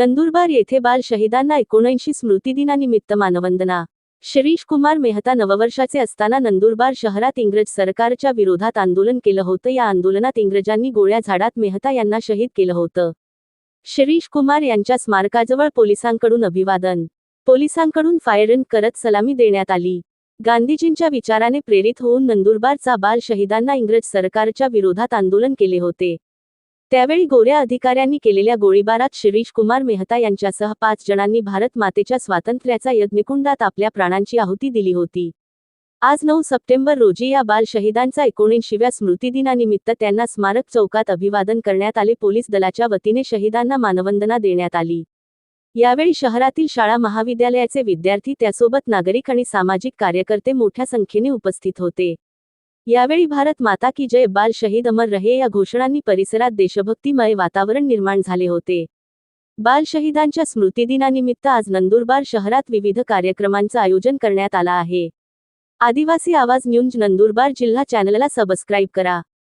नंदुरबार येथे बाल शहीदांना एकोणऐंशी स्मृतिदिनानिमित्त मानवंदना. शिरीष कुमार मेहता नववर्षाचे असताना नंदुरबार शहरात इंग्रज सरकारच्या विरोधात आंदोलन केलं होतं. या आंदोलनात इंग्रजांनी गोळ्या झाडात मेहता यांना शहीद केलं होतं. शिरीष कुमार यांच्या स्मारकाजवळ पोलिसांकडून अभिवादन. पोलिसांकडून फायरिंग करत सलामी देण्यात आली. गांधीजींच्या विचाराने प्रेरित होऊन नंदुरबारचा बाल शहीदांना इंग्रज सरकारच्या विरोधात आंदोलन केले होते. त्यावेळी गोऱ्या अधिकाऱ्यांनी केलेल्या गोळीबारात शिरीष कुमार मेहता यांच्यासह पाच जणांनी भारत मातेच्या स्वातंत्र्याचा यज्ञकुंडात आपल्या प्राणांची आहुती दिली होती. आज नऊ सप्टेंबर रोजी या बाल शहीदांचा एकोणऐंशीव्या स्मृतिदिनानिमित्त त्यांना स्मारक चौकात अभिवादन करण्यात आले. पोलीस दलाच्या वतीने शहीदांना मानवंदना देण्यात आली. यावेळी शहरातील शाळा महाविद्यालयाचे विद्यार्थी त्यासोबत नागरिक आणि सामाजिक कार्यकर्ते मोठ्या संख्येने उपस्थित होते. यावेळी भारत माता की जय बाल शहीद अमर रहे या घोषणांनी परिसरात देशभक्तिमय वातावरण निर्माण झाले होते. बाल शहीदांच्या स्मृतिदिनानिमित्त आज नंदुरबार शहरात विविध कार्यक्रमांचं आयोजन करण्यात आलं आहे. आदिवासी आवाज न्यूज नंदुरबार जिल्हा चॅनलला सबस्क्राईब करा.